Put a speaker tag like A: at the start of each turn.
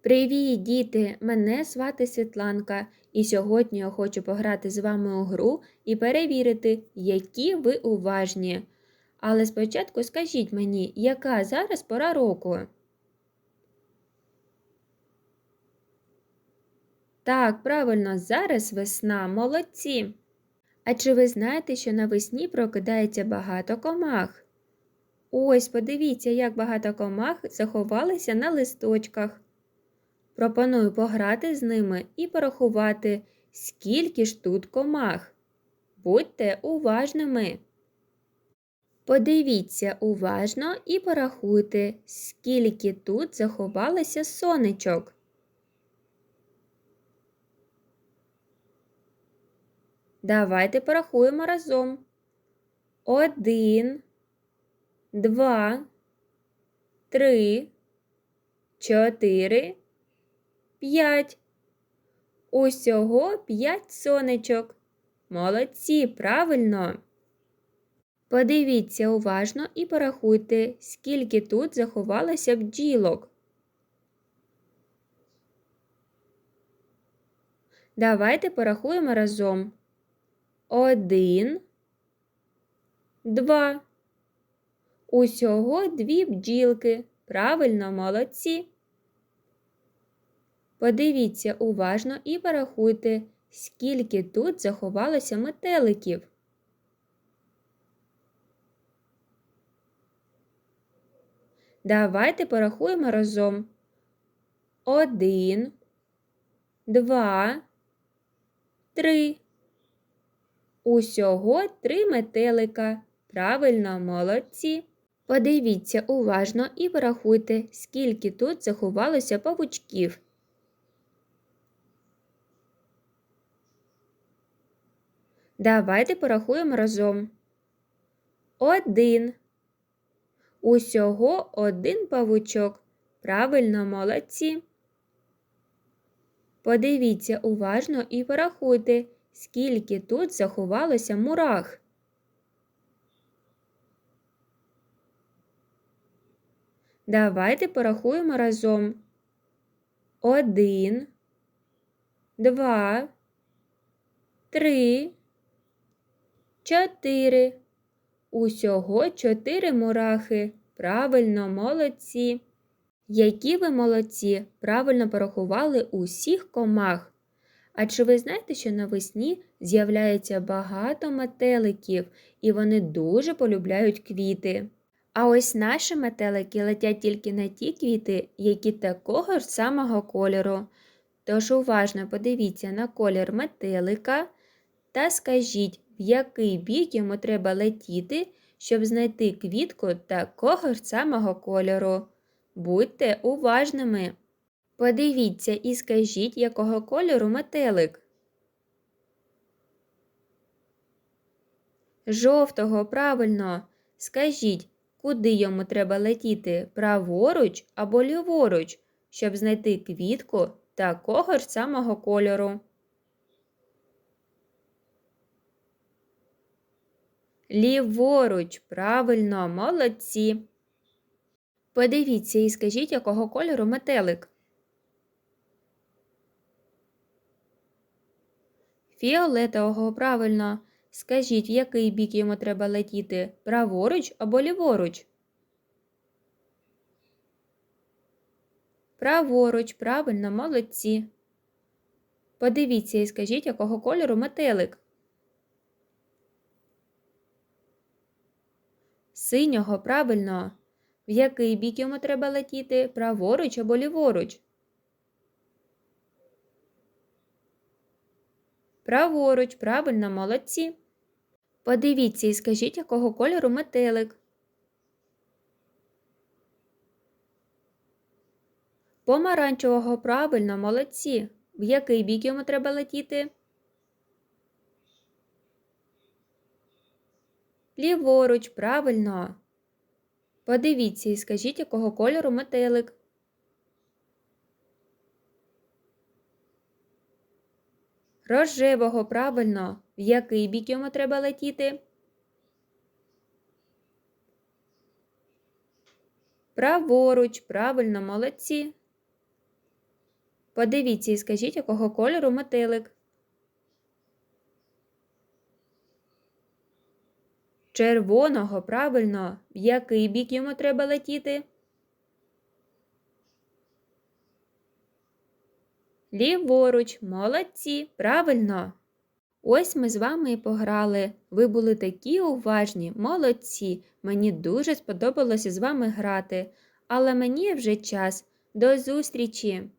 A: Привіт, діти! Мене звати Світланка, і сьогодні я хочу пограти з вами у гру і перевірити, які ви уважні. Але спочатку скажіть мені, яка зараз пора року? Так, правильно, зараз весна, молодці. А чи ви знаєте, що навесні прокидається багато комах? Ось, подивіться, як багато комах заховалися на листочках. Пропоную пограти з ними і порахувати, скільки ж тут комах. Будьте уважними. Подивіться уважно і порахуйте, скільки тут заховалося сонечок. Давайте порахуємо разом. Один, два, три, чотири. П'ять. Усього п'ять сонечок. Молодці, правильно. Подивіться уважно і порахуйте, скільки тут заховалося бджілок. Давайте порахуємо разом. Один, два. Усього дві бджілки. Правильно, молодці. Подивіться уважно і порахуйте, скільки тут заховалося метеликів. Давайте порахуємо разом. Один, два, три. Усього три метелика. Правильно, молодці. Подивіться уважно і порахуйте, скільки тут заховалося павучків. Давайте порахуємо разом. Один. Усього один павучок. Правильно, молодці. Подивіться уважно і порахуйте, скільки тут заховалося мурах. Давайте порахуємо разом. Один, два, три, Чотири. Усього чотири мурахи. Правильно, молодці. Які ви молодці, правильно порахували усіх комах. А чи ви знаєте, що навесні з'являється багато метеликів, і вони дуже полюбляють квіти? А ось наші метелики летять тільки на ті квіти, які такого ж самого кольору. Тож уважно подивіться на колір метелика та скажіть, в який бік йому треба летіти, щоб знайти квітку такого ж самого кольору. Будьте уважними. Подивіться і скажіть, якого кольору метелик. Жовтого, правильно. Скажіть, куди йому треба летіти праворуч або ліворуч, щоб знайти квітку такого ж самого кольору. Ліворуч, правильно, молодці. Подивіться і скажіть, якого кольору метелик. Фіолетового, правильно. Скажіть, в який бік йому треба летіти праворуч або ліворуч? Праворуч, правильно, молодці. Подивіться і скажіть, якого кольору метелик. Синього, правильно. В який бік йому треба летіти? Праворуч або ліворуч? Праворуч, правильно, молодці. Подивіться і скажіть, якого кольору метелик. Помаранчевого, правильно, молодці. В який бік йому треба летіти? Ліворуч, правильно. Подивіться і скажіть, якого кольору метелик. Рожевого, правильно. В який бік йому треба летіти? Праворуч, правильно, молодці. Подивіться і скажіть, якого кольору метелик. Червоного, правильно. В який бік йому треба летіти? Ліворуч, молодці, правильно. Ось ми з вами і пограли. Ви були такі уважні, молодці. Мені дуже сподобалося з вами грати. Але мені вже час. До зустрічі!